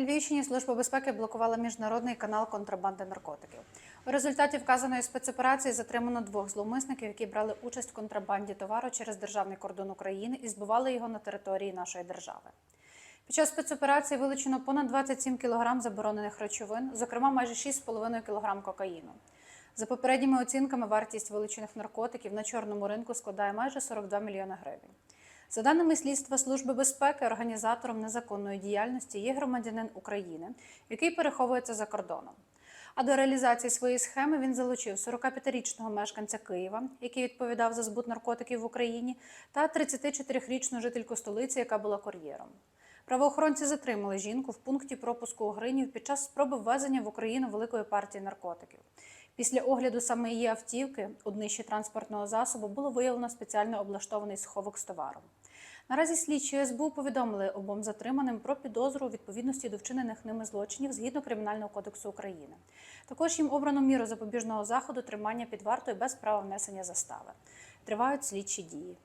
Львівщині Служба безпеки блокувала міжнародний канал контрабанди наркотиків. У результаті вказаної спецоперації затримано двох зловмисників, які брали участь в контрабанді товару через державний кордон України і збивали його на території нашої держави. Під час спецоперації вилучено понад 27 кг заборонених речовин, зокрема майже 6,5 кг кокаїну. За попередніми оцінками, вартість вилучених наркотиків на чорному ринку складає майже 42 мільйони гривень. За даними слідства Служби безпеки, організатором незаконної діяльності є громадянин України, який переховується за кордоном. А до реалізації своєї схеми він залучив 45-річного мешканця Києва, який відповідав за збут наркотиків в Україні, та 34-річну жительку столиці, яка була кур'єром. Правоохоронці затримали жінку в пункті пропуску у Гринів під час спроби ввезення в Україну великої партії наркотиків. Після огляду саме її автівки у днищі транспортного засобу було виявлено спеціально облаштований сховок з товаром. Наразі слідчі СБУ повідомили обом затриманим про підозру у відповідності до вчинених ними злочинів згідно Кримінального кодексу України. Також їм обрано міру запобіжного заходу тримання під вартою без права внесення застави. Тривають слідчі дії.